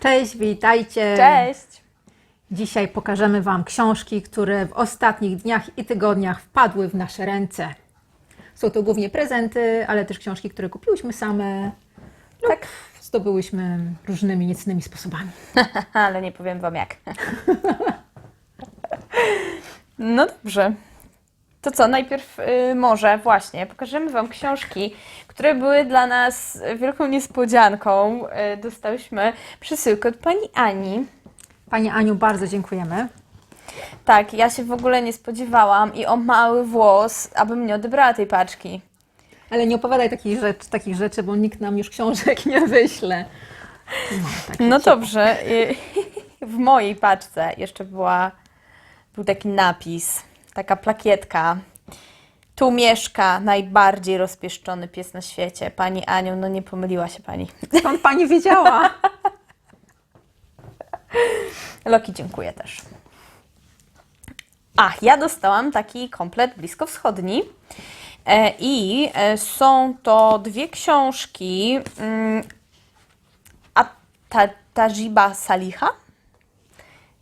Cześć, witajcie. Cześć! Dzisiaj pokażemy Wam książki, które w ostatnich dniach i tygodniach wpadły w nasze ręce. Są to głównie prezenty, ale też książki, które kupiłyśmy same lub Tak. zdobyłyśmy różnymi niecnymi sposobami. Ale nie powiem Wam jak. No dobrze. To co, najpierw y, może właśnie pokażemy Wam książki, które były dla nas wielką niespodzianką. Y, dostałyśmy przesyłkę od Pani Ani. Pani Aniu, bardzo dziękujemy. Tak, ja się w ogóle nie spodziewałam i o mały włos, abym nie odebrała tej paczki. Ale nie opowiadaj takich rzeczy, takich rzeczy bo nikt nam już książek nie wyśle. No, tak No dobrze. y, W mojej paczce jeszcze była, był taki napis, taka plakietka. Tu mieszka najbardziej rozpieszczony pies na świecie. Pani Aniu, no nie pomyliła się Pani. Skąd Pani wiedziała? Loki, dziękuję też. Ach, ja dostałam taki komplet bliskowschodni. E, I e, są to dwie książki mm, Tajiba Saliha.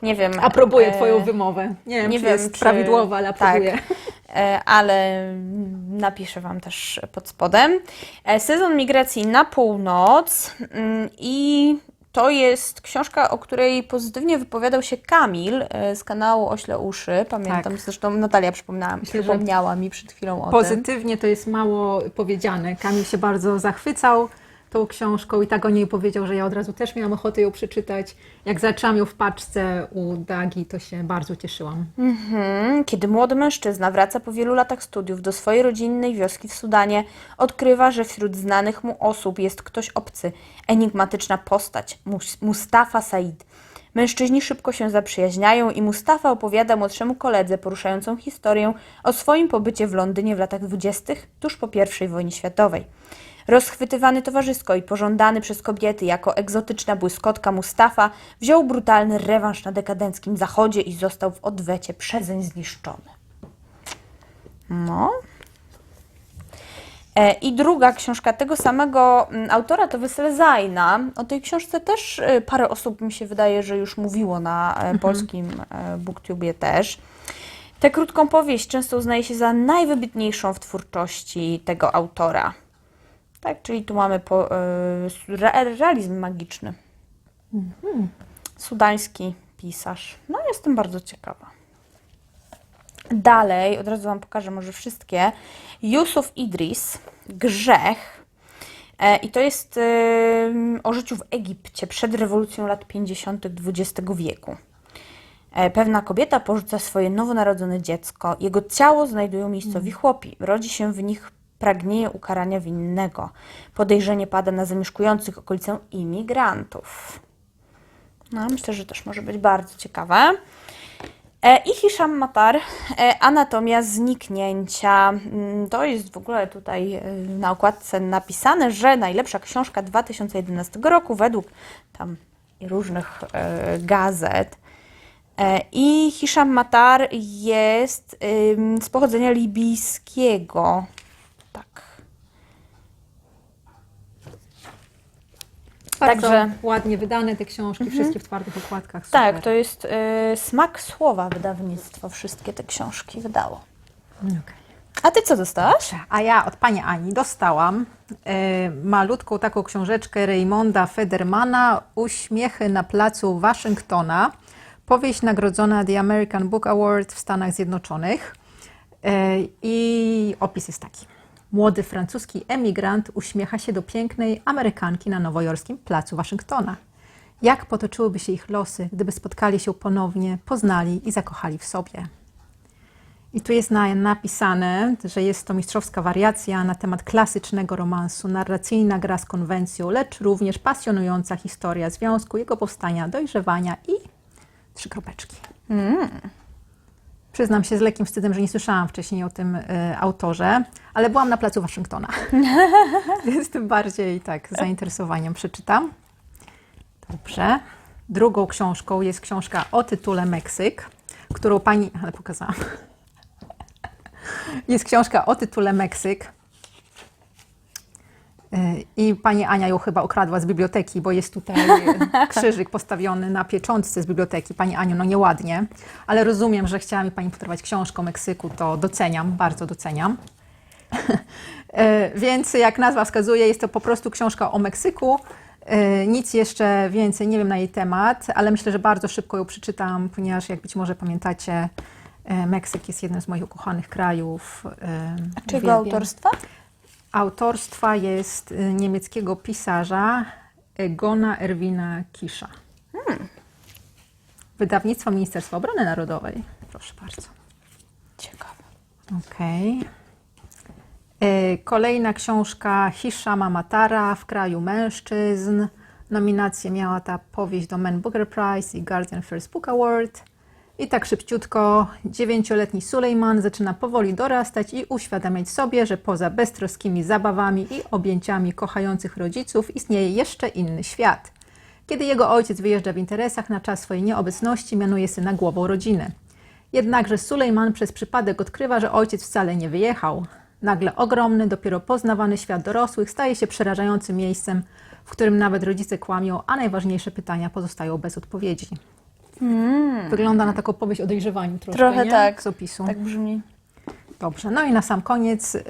Nie wiem. Aprobuję e, Twoją wymowę. Nie wiem, nie czy wiem, jest czy- prawidłowa, ale tak. aprobuję. E, ale napiszę Wam też pod spodem. E, Sezon migracji na północ mm, i to jest książka, o której pozytywnie wypowiadał się Kamil z kanału Ośle Uszy. Pamiętam, Tak. zresztą Natalia przypomniała, Myślę, przypomniała mi przed chwilą o tym. Pozytywnie to jest mało powiedziane. Kamil się bardzo zachwycał tą książką i tak o niej powiedział, że ja od razu też miałam ochotę ją przeczytać. Jak zaczęłam ją w paczce u Dagi, to się bardzo cieszyłam. Mhm. Kiedy młody mężczyzna wraca po wielu latach studiów do swojej rodzinnej wioski w Sudanie, odkrywa, że wśród znanych mu osób jest ktoś obcy, enigmatyczna postać Mus- Mustafa Said. Mężczyźni szybko się zaprzyjaźniają i Mustafa opowiada młodszemu koledze poruszającą historię o swoim pobycie w Londynie w latach dwudziestych, tuż po I wojnie światowej. Rozchwytywany towarzysko i pożądany przez kobiety jako egzotyczna błyskotka Mustafa wziął brutalny rewanż na dekadenckim zachodzie i został w odwecie przezeń zniszczony. No. E, I druga książka tego samego mm, autora to Wesele Zajna. O tej książce też e, parę osób mi się wydaje, że już mówiło na e, polskim e, booktubie też. Tę krótką powieść często uznaje się za najwybitniejszą w twórczości tego autora. Tak, czyli tu mamy po, re, realizm magiczny. Sudański pisarz. No, jestem bardzo ciekawa. Dalej, od razu Wam pokażę może wszystkie. Yusuf Idris, Grzech. E, I to jest e, o życiu w Egipcie przed rewolucją lat 50. XX wieku. E, Pewna kobieta porzuca swoje nowonarodzone dziecko. Jego ciało znajdują miejscowi chłopi. Rodzi się w nich pragnienie ukarania winnego. Podejrzenie pada na zamieszkujących okolicę imigrantów. No, myślę, że też może być bardzo ciekawe. E, I Hisham Matar, e, Anatomia zniknięcia. Mm, To jest w ogóle tutaj e, na okładce napisane, że najlepsza książka 2011 roku według tam różnych gazet. I Hisham Matar jest z pochodzenia libijskiego. Tak. Bardzo Także- ładnie wydane te książki, wszystkie w twardych okładkach. Super. Tak, to jest y, Smak Słowa wydawnictwo. Wszystkie te książki wydało. Okej. A ty co dostałaś? A ja od pani Ani dostałam e, malutką taką książeczkę Raymonda Federmana Uśmiechy na placu Waszyngtona. Powieść nagrodzona The American Book Award w Stanach Zjednoczonych. E, I opis jest taki. Młody francuski emigrant uśmiecha się do pięknej Amerykanki na nowojorskim placu Waszyngtona. Jak potoczyłyby się ich losy, gdyby spotkali się ponownie, poznali i zakochali w sobie? I tu jest na, napisane, że jest to mistrzowska wariacja na temat klasycznego romansu, narracyjna gra z konwencją, lecz również pasjonująca historia związku, jego powstania, dojrzewania i trzy kropeczki. Przyznam się z lekkim wstydem, że nie słyszałam wcześniej o tym y, autorze, ale byłam na placu Waszyngtona, więc tym bardziej tak z zainteresowaniem przeczytam. Dobrze. Drugą książką jest książka o tytule Meksyk, którą pani, ale pokazałam. Jest książka o tytule Meksyk. Y, I pani Ania ją chyba okradła z biblioteki, bo jest tutaj krzyżyk postawiony na pieczątce z biblioteki. Pani Aniu, no nieładnie, ale rozumiem, że chciała mi pani podarować książkę o Meksyku, to doceniam, bardzo doceniam. E, Więc jak nazwa wskazuje, jest to po prostu książka o Meksyku. E, Nic jeszcze więcej nie wiem na jej temat, ale myślę, że bardzo szybko ją przeczytam, ponieważ jak być może pamiętacie, e, Meksyk jest jednym z moich ukochanych krajów. e, A uwielbiam. autorstwa? Autorstwa jest y, niemieckiego pisarza Egona Erwina Kisza. Wydawnictwo Ministerstwa Obrony Narodowej. Proszę bardzo. Ciekawe. Okej. Y, Kolejna książka Hiszama Matara w kraju mężczyzn. Nominację miała ta powieść do Man Booker Prize i Guardian First Book Award. I tak szybciutko, dziewięcioletni Sulejman zaczyna powoli dorastać i uświadamiać sobie, że poza beztroskimi zabawami i objęciami kochających rodziców istnieje jeszcze inny świat. Kiedy jego ojciec wyjeżdża w interesach na czas swojej nieobecności, mianuje syna głową rodziny. Jednakże Sulejman przez przypadek odkrywa, że ojciec wcale nie wyjechał. Nagle ogromny, dopiero poznawany świat dorosłych staje się przerażającym miejscem, w którym nawet rodzice kłamią, a najważniejsze pytania pozostają bez odpowiedzi. Wygląda na taką powieść o dojrzewaniu troszkę, Trochę nie? tak. Z opisu. Tak brzmi. Dobrze. No i na sam koniec y,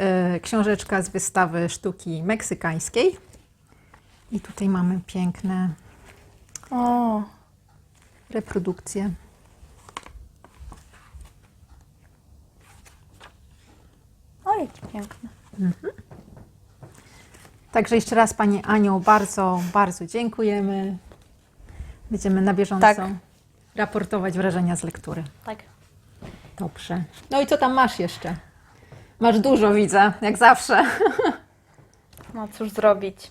książeczka z wystawy sztuki meksykańskiej. I tutaj mamy piękne O, reprodukcje. oj, jakie piękne. Także jeszcze raz Pani Aniu bardzo, bardzo dziękujemy. Będziemy na bieżąco Tak. Raportować wrażenia z lektury. Tak. Dobrze. No i co tam masz jeszcze? Masz dużo, widzę, jak zawsze. No cóż zrobić.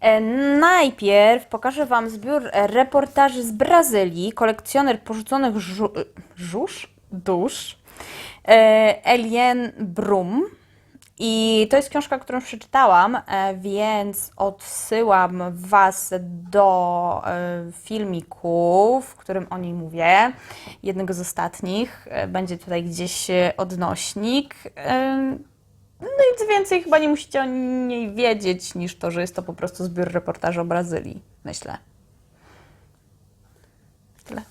E, Najpierw pokażę Wam zbiór e, reportaży z Brazylii, kolekcjoner porzuconych żu- e, żuż, dusz, e, Elien Brum. I to jest książka, którą przeczytałam, e, więc odsyłam Was do e, filmiku, w którym o niej mówię, jednego z ostatnich. E, Będzie tutaj gdzieś odnośnik. No nic więcej chyba nie musicie o niej wiedzieć, niż to, że jest to po prostu zbiór reportaży o Brazylii, myślę. Tyle.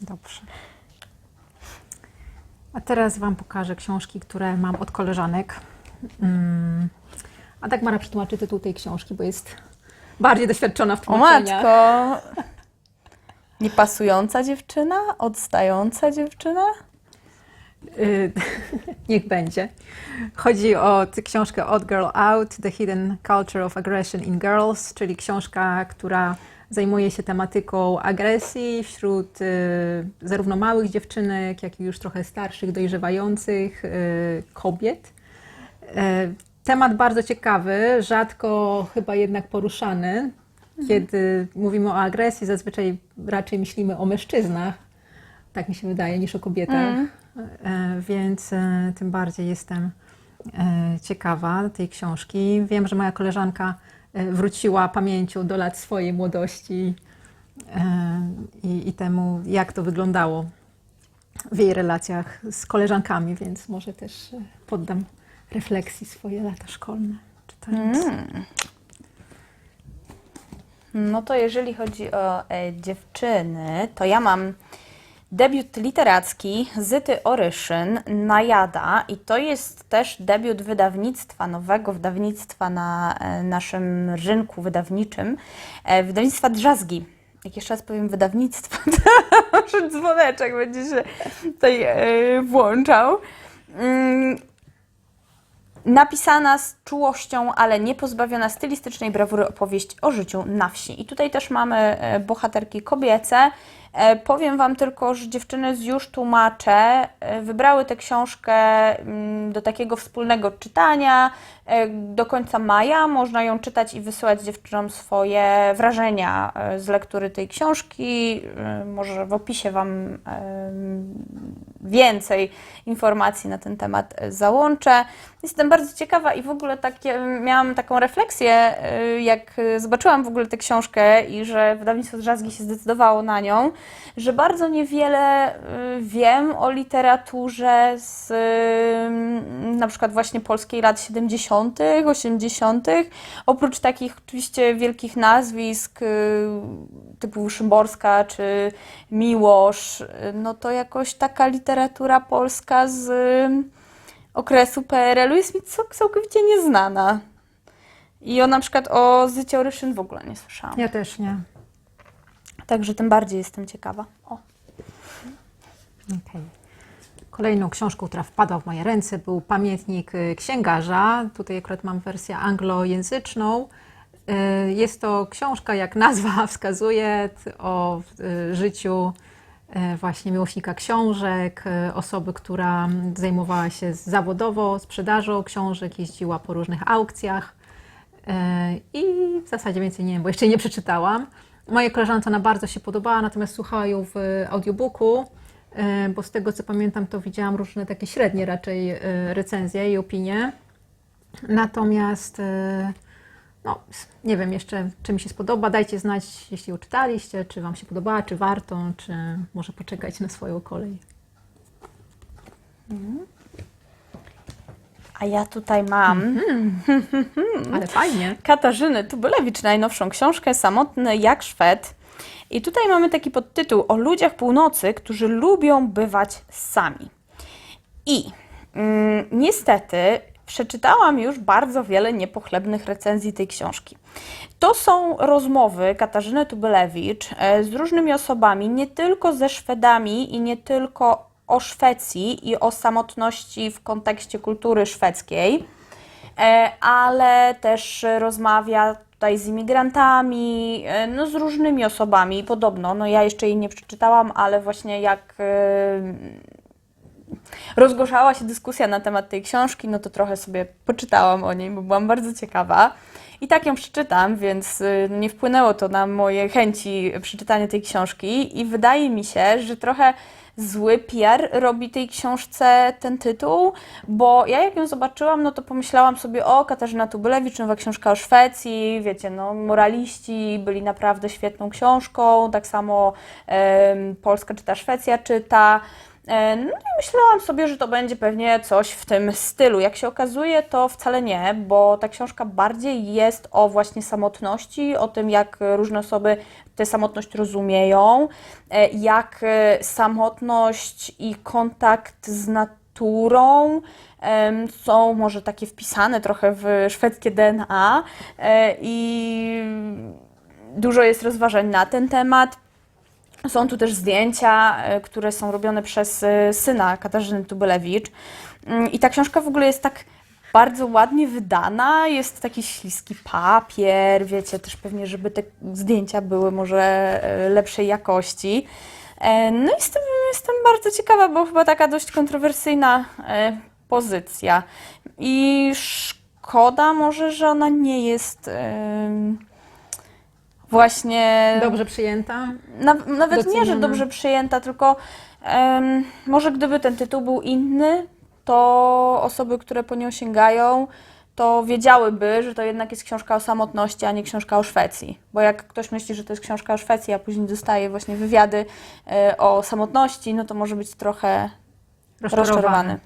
Dobrze. A teraz Wam pokażę książki, które mam od koleżanek. Mm. A tak Mara przetłumaczy tytuł tej książki, bo jest bardziej doświadczona w O tłumaczeniach. matko! Niepasująca dziewczyna? Odstająca dziewczyna? Y, Niech będzie. Chodzi o książkę Odd Girl Out, The Hidden Culture of Aggression in Girls, czyli książka, która zajmuje się tematyką agresji wśród y, zarówno małych dziewczynek, jak i już trochę starszych, dojrzewających y, kobiet. Y, temat bardzo ciekawy, rzadko chyba jednak poruszany. Kiedy mówimy o agresji, zazwyczaj raczej myślimy o mężczyznach, tak mi się wydaje, niż o kobietach. E, Więc tym bardziej jestem ciekawa tej książki. Wiem, że moja koleżanka wróciła pamięcią do lat swojej młodości e, i, i temu, jak to wyglądało w jej relacjach z koleżankami, więc może też e, poddam refleksji swoje lata szkolne, czytając. No to jeżeli chodzi o e, dziewczyny, to ja mam debiut literacki Zyty Oryszyn, Najada i to jest też debiut wydawnictwa, nowego wydawnictwa na e, naszym rynku wydawniczym, e, wydawnictwa Drzazgi. Jak jeszcze raz powiem wydawnictwo, to może dzwoneczek będzie się tutaj e, włączał. Mm, Napisana z czułością, ale nie pozbawiona stylistycznej brawury opowieść o życiu na wsi. I tutaj też mamy bohaterki kobiece. E, Powiem Wam tylko, że dziewczyny z już tłumacze e, wybrały tę książkę mm, do takiego wspólnego czytania. E, Do końca maja można ją czytać i wysyłać dziewczynom swoje wrażenia z lektury tej książki. Może w opisie Wam więcej informacji na ten temat załączę. Jestem bardzo ciekawa i w ogóle takie, miałam taką refleksję, jak zobaczyłam w ogóle tę książkę i że wydawnictwo Drzazgi się zdecydowało na nią, że bardzo niewiele y, wiem o literaturze z y, na przykład właśnie polskiej lat 70., 80., oprócz takich oczywiście wielkich nazwisk y, typu Szymborska czy Miłosz, no to jakoś taka literatura polska z okresu PRL-u jest mi cał- całkowicie nieznana. I o na przykład o Zycie Oryszyn w ogóle nie słyszałam. Ja też nie. Także tym bardziej jestem ciekawa. O. Okej. Kolejną książką, która wpadła w moje ręce, był pamiętnik y, księgarza. Tutaj akurat mam wersję anglojęzyczną. Y, Jest to książka, jak nazwa wskazuje, o y, życiu właśnie miłośnika książek, osoby, która zajmowała się zawodowo sprzedażą książek, jeździła po różnych aukcjach. I w zasadzie więcej nie wiem, bo jeszcze nie przeczytałam. Mojej koleżance ona bardzo się podobała, natomiast słuchała ją w audiobooku, y, bo z tego co pamiętam, to widziałam różne takie średnie raczej y, recenzje i opinie. Natomiast no, nie wiem jeszcze, czy mi się spodoba. Dajcie znać, jeśli ją czytaliście, czy Wam się podobała, czy warto, czy może poczekać na swoją kolej. A ja tutaj mam Ale fajnie. Katarzyny Tubylewicz, najnowszą książkę Samotny jak Szwed. I tutaj mamy taki podtytuł o ludziach północy, którzy lubią bywać sami. I mm, niestety przeczytałam już bardzo wiele niepochlebnych recenzji tej książki. To są rozmowy Katarzyny Tubylewicz e, z różnymi osobami, nie tylko ze Szwedami i nie tylko o Szwecji i o samotności w kontekście kultury szwedzkiej, e, ale też rozmawia tutaj z imigrantami, e, no z różnymi osobami podobno. No ja jeszcze jej nie przeczytałam, ale właśnie jak e, rozgorzała się dyskusja na temat tej książki, no to trochę sobie poczytałam o niej, bo byłam bardzo ciekawa. I tak ją przeczytam, więc y, nie wpłynęło to na moje chęci przeczytania tej książki i wydaje mi się, że trochę zły PR robi tej książce ten tytuł, bo ja jak ją zobaczyłam, no to pomyślałam sobie, o Katarzyna Tubylewicz, nowa książka o Szwecji, wiecie, no moraliści byli naprawdę świetną książką, tak samo Polska czyta, Szwecja czyta, No i myślałam sobie, że to będzie pewnie coś w tym stylu. Jak się okazuje, to wcale nie, bo ta książka bardziej jest o właśnie samotności, o tym, jak różne osoby tę samotność rozumieją, e, jak e, samotność i kontakt z naturą są może takie wpisane trochę w szwedzkie DNA e, i dużo jest rozważań na ten temat. Są tu też zdjęcia, które są robione przez syna Katarzyny Tubylewicz. Mm, I ta książka w ogóle jest tak bardzo ładnie wydana, jest taki śliski papier, wiecie, też pewnie, żeby te zdjęcia były może e, lepszej jakości. E, No i jestem, jestem bardzo ciekawa, bo chyba taka dość kontrowersyjna e, pozycja. I szkoda może, że ona nie jest właśnie... Dobrze przyjęta. Naw- nawet nie, że dobrze przyjęta, tylko em, może gdyby ten tytuł był inny, to osoby, które po nią sięgają, to wiedziałyby, że to jednak jest książka o samotności, a nie książka o Szwecji. Bo jak ktoś myśli, że to jest książka o Szwecji, a później dostaje właśnie wywiady e, o samotności, no to może być trochę rozczarowany.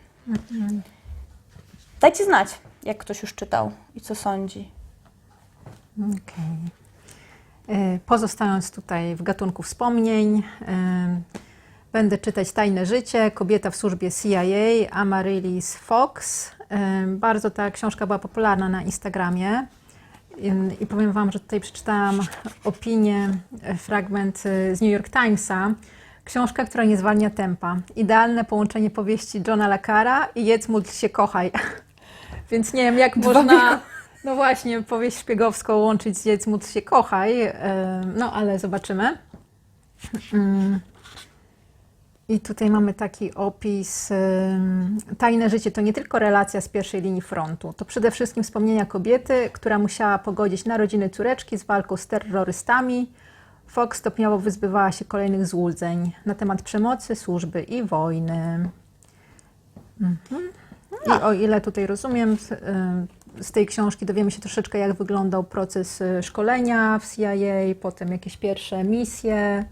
Dajcie znać, jak ktoś już czytał i co sądzi. Okej. Y, Pozostając tutaj w gatunku wspomnień, y, będę czytać Tajne życie, kobieta w służbie CIA, Amaryllis Fox. Bardzo ta książka była popularna na Instagramie. I powiem Wam, że tutaj przeczytałam opinię, y, fragment y, z New York Timesa. Książka, która nie zwalnia tempa. Idealne połączenie powieści Johna Lakara i Jedz, módl się, kochaj. Więc nie wiem, jak Dwa można, no właśnie, powieść szpiegowską łączyć z Jedz, módl się, kochaj. No, ale zobaczymy. Mm. I tutaj mamy taki opis. Tajne życie to nie tylko relacja z pierwszej linii frontu. To przede wszystkim wspomnienia kobiety, która musiała pogodzić narodziny córeczki z walką z terrorystami. Fox stopniowo wyzbywała się kolejnych złudzeń na temat przemocy, służby i wojny. Mhm. I o ile tutaj rozumiem, z, z tej książki dowiemy się troszeczkę, jak wyglądał proces y, szkolenia w CIA, potem jakieś pierwsze misje.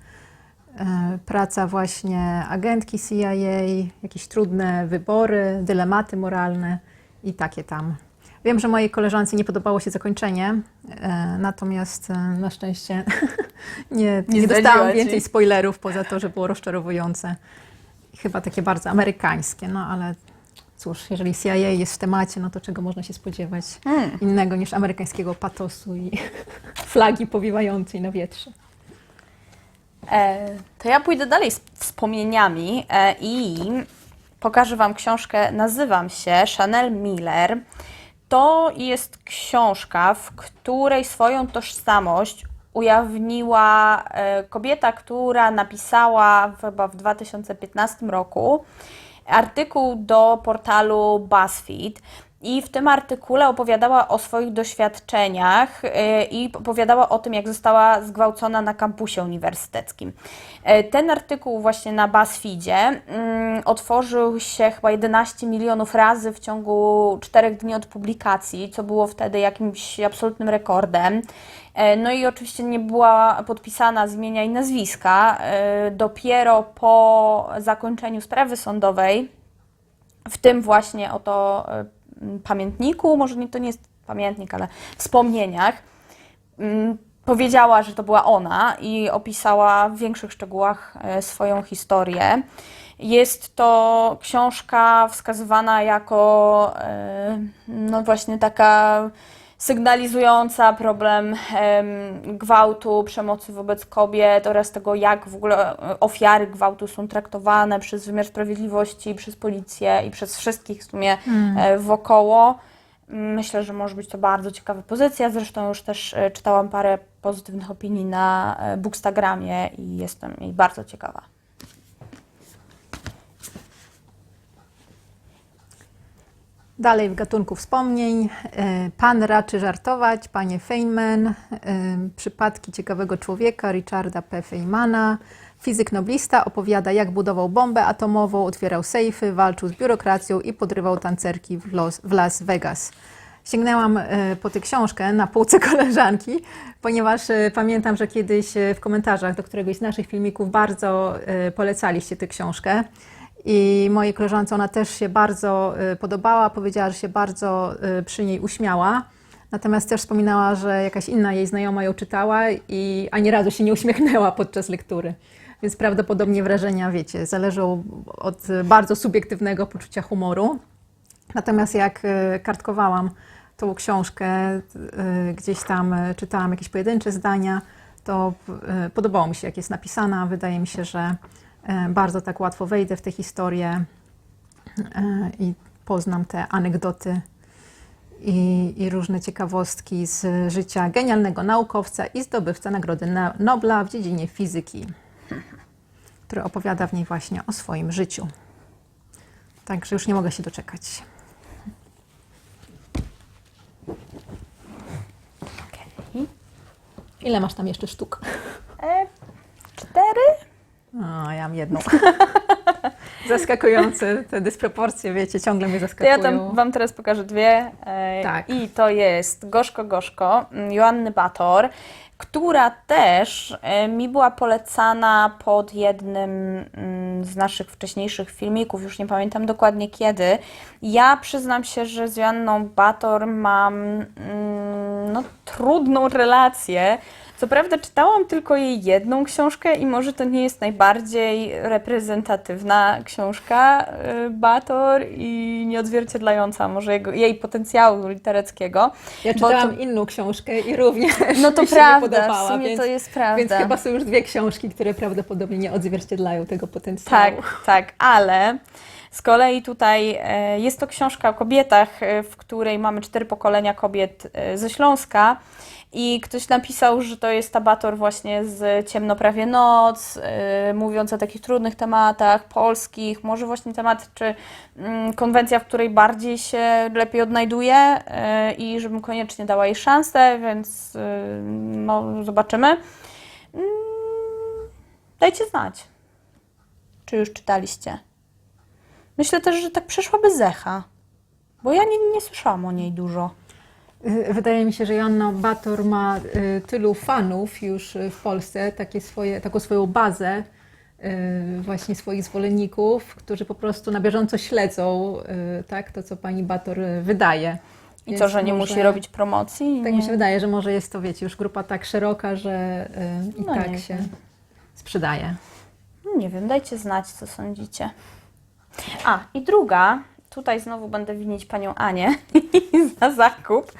E, praca właśnie agentki CIA, jakieś trudne wybory, dylematy moralne i takie tam. Wiem, że mojej koleżance nie podobało się zakończenie, e, natomiast e, na szczęście nie, Nie nie, dostałam ci. więcej spoilerów, poza to, że było rozczarowujące. Chyba takie bardzo amerykańskie, no ale cóż, jeżeli CIA jest w temacie, no to czego można się spodziewać Hmm. innego niż amerykańskiego patosu i flagi powiewającej na wietrze. E, to ja pójdę dalej z wspomnieniami e, i pokażę Wam książkę. Nazywam się Chanel Miller. To jest książka, w której swoją tożsamość ujawniła e, kobieta, która napisała chyba w 2015 roku artykuł do portalu BuzzFeed. I w tym artykule opowiadała o swoich doświadczeniach yy, i opowiadała o tym, jak została zgwałcona na kampusie uniwersyteckim. Yy, Ten artykuł właśnie na BuzzFeedzie mm, otworzył się chyba 11 milionów razy w ciągu 4 dni od publikacji, co było wtedy jakimś absolutnym rekordem. E, No i oczywiście nie była podpisana z imienia i nazwiska. E, Dopiero po zakończeniu sprawy sądowej, w tym właśnie oto e, pamiętniku, może nie, to nie jest pamiętnik, ale wspomnieniach, mm, powiedziała, że to była ona i opisała w większych szczegółach e, swoją historię. Jest to książka wskazywana jako e, no właśnie taka sygnalizująca problem em, gwałtu, przemocy wobec kobiet oraz tego, jak w ogóle ofiary gwałtu są traktowane przez wymiar sprawiedliwości, przez policję i przez wszystkich w sumie e, wokoło. Myślę, że może być to bardzo ciekawa pozycja. Zresztą już też e, czytałam parę pozytywnych opinii na e, Bookstagramie i jestem jej bardzo ciekawa. Dalej w gatunku wspomnień. e, Pan raczy żartować, panie Feynman, e, przypadki ciekawego człowieka Richarda P. Feynmana. Fizyk noblista opowiada, jak budował bombę atomową, otwierał sejfy, walczył z biurokracją i podrywał tancerki w, Los, w Las Vegas. Sięgnęłam e, po tę książkę na półce koleżanki, ponieważ pamiętam, że kiedyś w komentarzach do któregoś z naszych filmików bardzo polecaliście tę książkę. I mojej koleżance ona też się bardzo y, podobała, powiedziała, że się bardzo y, przy niej uśmiała. Natomiast też wspominała, że jakaś inna jej znajoma ją czytała i ani razu się nie uśmiechnęła podczas lektury. Więc prawdopodobnie wrażenia, wiecie, zależą od y, bardzo subiektywnego poczucia humoru. Natomiast jak kartkowałam tą książkę, gdzieś tam czytałam jakieś pojedyncze zdania, to podobało mi się, jak jest napisana. Wydaje mi się, że bardzo tak łatwo wejdę w tę historię e, i poznam te anegdoty i, i różne ciekawostki z życia genialnego naukowca i zdobywca Nagrody Na- Nobla w dziedzinie fizyki, który opowiada w niej właśnie o swoim życiu. Także już nie mogę się doczekać. Ile masz tam jeszcze sztuk? Mam jedną. Zaskakujące te dysproporcje, wiecie, ciągle mnie To zaskakują. ja tam Wam teraz pokażę dwie. E, Tak. I to jest Gorzko Gorzko mm, Joanny Bator, która też e, mi była polecana pod jednym mm, z naszych wcześniejszych filmików, już nie pamiętam dokładnie kiedy. Ja przyznam się, że z Joanną Bator mam mm, no, trudną relację. Co prawda czytałam tylko jej jedną książkę i może to nie jest najbardziej reprezentatywna książka y, Bator i nieodzwierciedlająca może jego, jej potencjału litereckiego. Ja czytałam to- inną książkę i również No to mi się prawda, podobała, w sumie więc, to jest prawda. więc chyba są już dwie książki, które prawdopodobnie nie odzwierciedlają tego potencjału. Tak, tak, ale z kolei tutaj e, jest to książka o kobietach, e, w której mamy cztery pokolenia kobiet e, ze Śląska. I ktoś napisał, że to jest tabator właśnie z Ciemno prawie noc, e, mówiąc o takich trudnych tematach polskich, może właśnie temat czy mm, konwencja, w której bardziej się lepiej odnajduje e, i żebym koniecznie dała jej szansę, więc e, no, zobaczymy. Mm, Dajcie znać czy już czytaliście? Myślę też, że tak przeszła bez echa, bo ja nie, nie słyszałam o niej dużo. Y, Wydaje mi się, że Joanna Bator ma y, tylu fanów już y, w Polsce, takie swoje, taką swoją bazę, właśnie swoich zwolenników, którzy po prostu na bieżąco śledzą tak, to, co pani Bator wydaje. I Więc co, że nie może- musi robić promocji? Tak nie. mi się wydaje, że może jest to, wiecie, już grupa tak szeroka, że i No tak się wiem. sprzedaje. No Nie wiem, dajcie znać, co sądzicie. A, i druga, tutaj znowu będę winić panią Anię za zakup.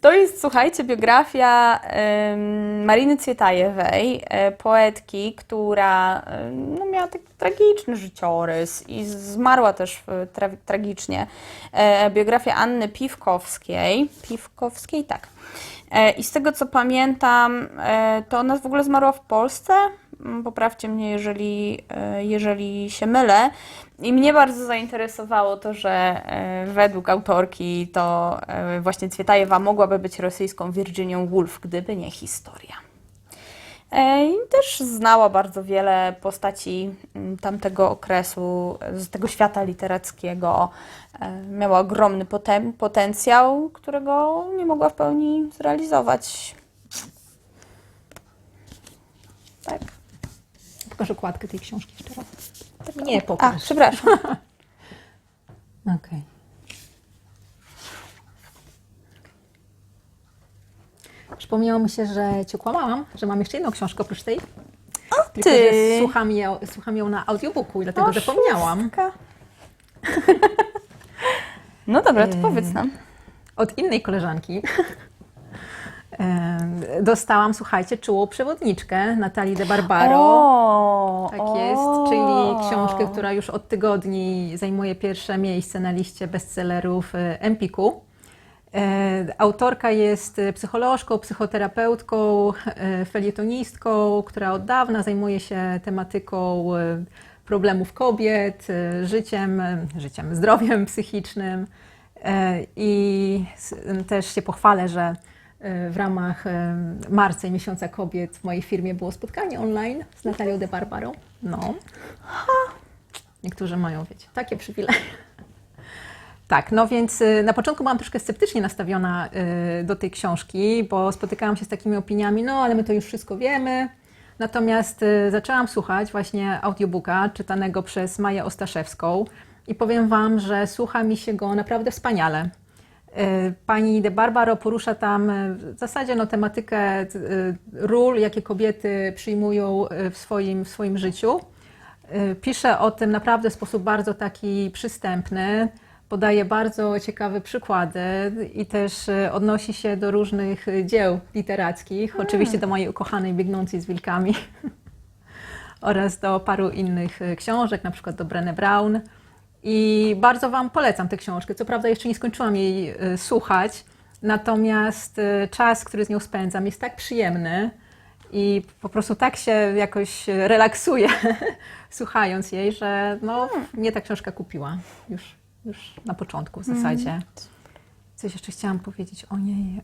To jest, słuchajcie, biografia em, Mariny Cwietajewej, e, poetki, która no, miała taki tragiczny życiorys i zmarła też e, tra tragicznie. E, biografia Anny Piwkowskiej. Piwkowskiej, tak. I z tego co pamiętam, to ona w ogóle zmarła w Polsce. Poprawcie mnie, jeżeli, e, jeżeli się mylę. I mnie bardzo zainteresowało to, że e, według autorki to e, właśnie Cwietajewa mogłaby być rosyjską Virginią Woolf, gdyby nie historia. I też znała bardzo wiele postaci mm, tamtego okresu, z tego świata literackiego. Miała ogromny potencjał, którego nie mogła w pełni zrealizować. Pokaż okładkę tej książki jeszcze raz. Nie, A, pokaż. przepraszam. Okej. Przypomniało mi się, że Cię kłamałam, że mam jeszcze jedną książkę oprócz tej. Tylko, ty. że słucham, ją, słucham ją na audiobooku i dlatego O, zapomniałam. No dobra, to Ym. powiedz nam. Od innej koleżanki dostałam, słuchajcie, czułą przewodniczkę Natalii de Barbaro. O, Tak o. jest, czyli książkę, która już od tygodni zajmuje pierwsze miejsce na liście bestsellerów e, Empiku. E, Autorka jest psycholożką, psychoterapeutką, e, felietonistką, która od dawna zajmuje się tematyką problemów kobiet, życiem, życiem, zdrowiem psychicznym. I też się pochwalę, że w ramach e, marca miesiąca kobiet w mojej firmie było spotkanie online z Natalią de Barbaro. No. Niektórzy mają, wiecie, takie przywileje. Tak, no więc y, na początku byłam troszkę sceptycznie nastawiona do tej książki, bo spotykałam się z takimi opiniami, no ale my to już wszystko wiemy. Natomiast zaczęłam słuchać właśnie audiobooka czytanego przez Maję Ostaszewską i powiem Wam, że słucha mi się go naprawdę wspaniale. Y, Pani de Barbaro porusza tam y, w zasadzie no, tematykę y, ról, jakie kobiety przyjmują w swoim, w swoim życiu. Pisze o tym naprawdę w sposób bardzo taki przystępny. Podaje bardzo ciekawe przykłady i też odnosi się do różnych dzieł literackich. Oczywiście do mojej ukochanej Biegnącej z wilkami oraz do paru innych książek, na przykład do Brené Brown. I bardzo Wam polecam tę książkę. Co prawda jeszcze nie skończyłam jej y, słuchać, natomiast y, czas, który z nią spędzam jest tak przyjemny i po prostu tak się jakoś relaksuje słuchając jej, że no, mnie ta książka kupiła już, już na początku w zasadzie. Coś jeszcze chciałam powiedzieć o niej.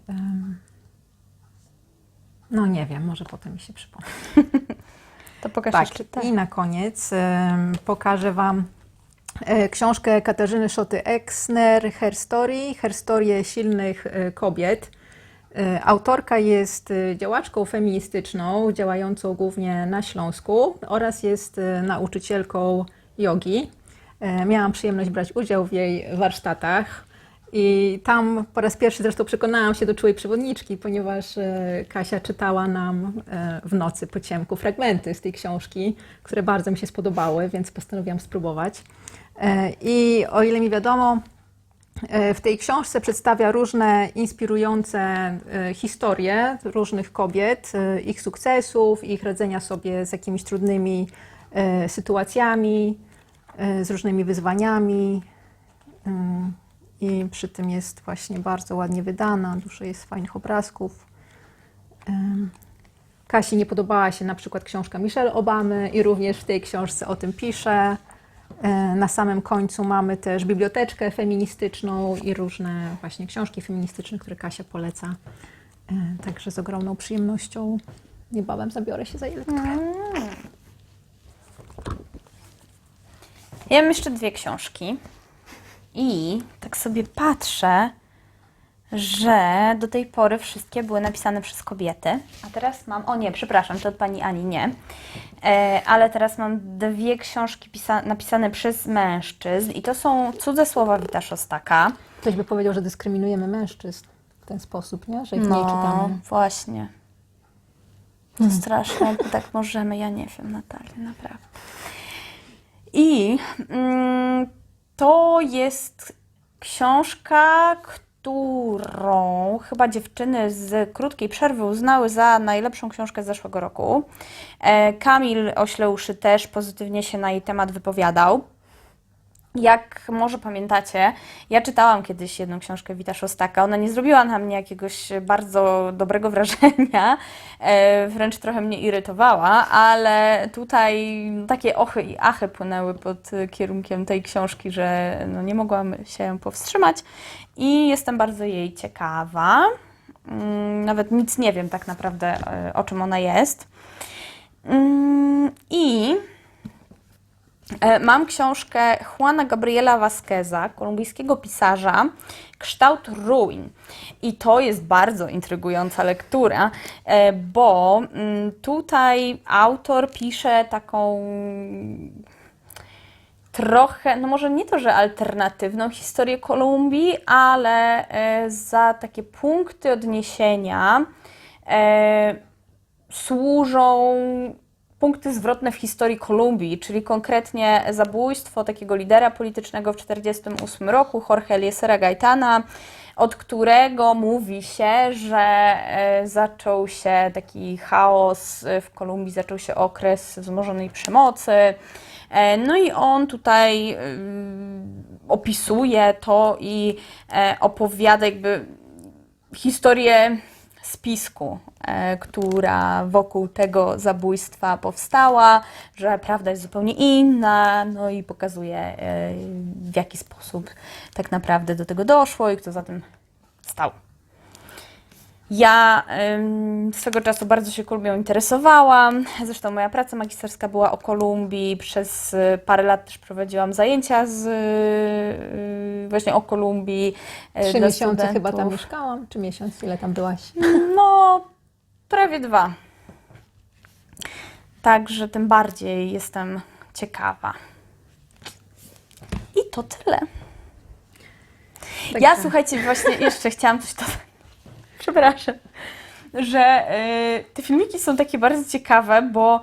No nie wiem, może potem mi się przypomni. To pokaż Tak, jeszcze te. i na koniec pokażę Wam e, książkę Katarzyny Szoty-Exner, Her Story, Herstorie silnych e, kobiet. E, Autorka jest e, działaczką feministyczną, działającą głównie na Śląsku oraz jest e, nauczycielką jogi. E, Miałam przyjemność brać udział w jej warsztatach. I tam po raz pierwszy zresztą przekonałam się do czułej przewodniczki, ponieważ e, Kasia czytała nam e, w nocy po ciemku fragmenty z tej książki, które bardzo mi się spodobały, więc postanowiłam spróbować. E, I o ile mi wiadomo, e, w tej książce przedstawia różne inspirujące e, historie różnych kobiet, ich sukcesów, ich radzenia sobie z jakimiś trudnymi sytuacjami, z różnymi wyzwaniami. I przy tym jest właśnie bardzo ładnie wydana, dużo jest fajnych obrazków. Kasi nie podobała się na przykład książka Michelle Obamy i również w tej książce o tym pisze. E, Na samym końcu mamy też biblioteczkę feministyczną i różne właśnie książki feministyczne, które Kasia poleca. E, Także z ogromną przyjemnością niebawem zabiorę się za jej lekturę. Ja mam jeszcze dwie książki i tak sobie patrzę, że do tej pory wszystkie były napisane przez kobiety, a teraz mam, o nie, przepraszam, to od Pani Ani nie. E, ale teraz mam dwie książki pisa- napisane przez mężczyzn i to są Cudze słowa Wita Szostaka. Ktoś by powiedział, że dyskryminujemy mężczyzn w ten sposób, nie? Że ich mniej czytamy. No, właśnie. To straszne, bo tak możemy, ja nie wiem, Natalia, naprawdę. I mm, to jest książka, którą chyba dziewczyny z krótkiej przerwy uznały za najlepszą książkę z zeszłego roku. E, Kamil Ośleuszy też pozytywnie się na jej temat wypowiadał. Jak może pamiętacie, ja czytałam kiedyś jedną książkę Wita Szostaka. Ona nie zrobiła na mnie jakiegoś bardzo dobrego wrażenia, e, wręcz trochę mnie irytowała, ale tutaj takie ochy i achy płynęły pod kierunkiem tej książki, że no, nie mogłam się powstrzymać i jestem bardzo jej ciekawa. Mm, Nawet nic nie wiem tak naprawdę, e, o czym ona jest. Mm, I Mam książkę Juana Gabriela Vasqueza, kolumbijskiego pisarza, Kształt ruin. I to jest bardzo intrygująca lektura, e, bo mm, tutaj autor pisze taką trochę, no może nie to, że alternatywną historię Kolumbii, ale e, za takie punkty odniesienia e, służą punkty zwrotne w historii Kolumbii, czyli konkretnie zabójstwo takiego lidera politycznego w 1948 roku, Jorge Eliesera Gaitana, od którego mówi się, że e, zaczął się taki chaos e, w Kolumbii, zaczął się okres wzmożonej przemocy. E, No i on tutaj opisuje to i opowiada jakby historię spisku, e, która wokół tego zabójstwa powstała, że prawda jest zupełnie inna, no i pokazuje e, w jaki sposób tak naprawdę do tego doszło i kto za tym stał. Ja ym, swego czasu bardzo się Kolumbią interesowałam. Zresztą moja praca magisterska była o Kolumbii. Przez y, parę lat też prowadziłam zajęcia z, y, właśnie o Kolumbii. y, Trzy dla miesiące chyba tam studentów. mieszkałam. Czy miesiąc? Ile tam byłaś? No, prawie dwa. Także tym bardziej jestem ciekawa. I to tyle. Ja słuchajcie, właśnie jeszcze chciałam coś dodać. Przepraszam. Że y, te filmiki są takie bardzo ciekawe, bo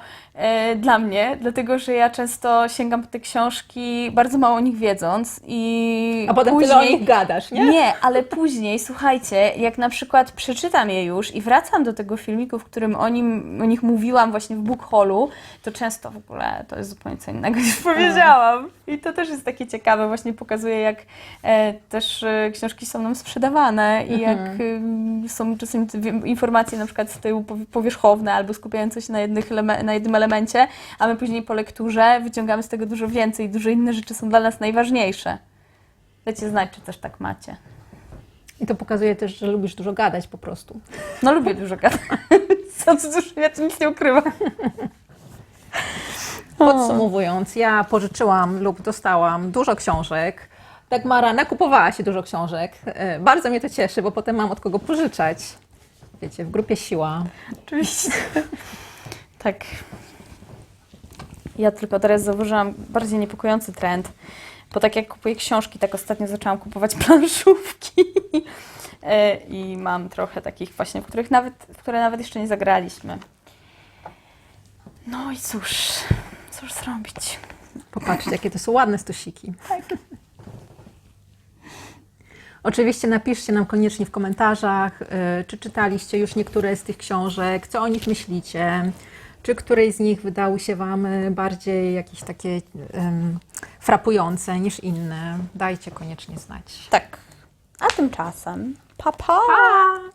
dla mnie, dlatego że ja często sięgam po te książki, bardzo mało o nich wiedząc i A potem później... tyle o nich gadasz, nie? Nie, ale później, słuchajcie, jak na przykład przeczytam je już i wracam do tego filmiku, w którym o, nim, o nich mówiłam właśnie w book hallu, to często w ogóle to jest zupełnie co innego niż powiedziałam. I to też jest takie ciekawe, właśnie pokazuje, jak e, też e, książki są nam sprzedawane i jak e, są wi- informacje na przykład z tyłu powi- powierzchowne albo skupiające się na, jednych na jednym elemencie, a my później po lekturze wyciągamy z tego dużo więcej, dużo inne rzeczy są dla nas najważniejsze. Dajcie znać, czy też tak macie. I to pokazuje też, że lubisz dużo gadać po prostu. No lubię dużo gadać. Co tu dużo, ja tu nic nie ukrywam. Podsumowując, ja pożyczyłam lub dostałam dużo książek. Dagmara nakupowała się dużo książek. E, Bardzo mnie to cieszy, bo potem mam od kogo pożyczać. Wiecie, w grupie siła. Oczywiście. Tak. Ja tylko teraz zauważyłam bardziej niepokojący trend, bo tak jak kupuję książki, tak ostatnio zaczęłam kupować planszówki. E, I mam trochę takich właśnie, w których nawet, w które nawet jeszcze nie zagraliśmy. No i cóż, cóż zrobić? Popatrzcie, jakie to są ładne stosiki. Oczywiście napiszcie nam koniecznie w komentarzach, y, czy czytaliście już niektóre z tych książek, co o nich myślicie, czy któreś z nich wydały się Wam y, bardziej jakieś takie um, frapujące niż inne. Dajcie koniecznie znać. Tak. A tymczasem, pa pa! Pa!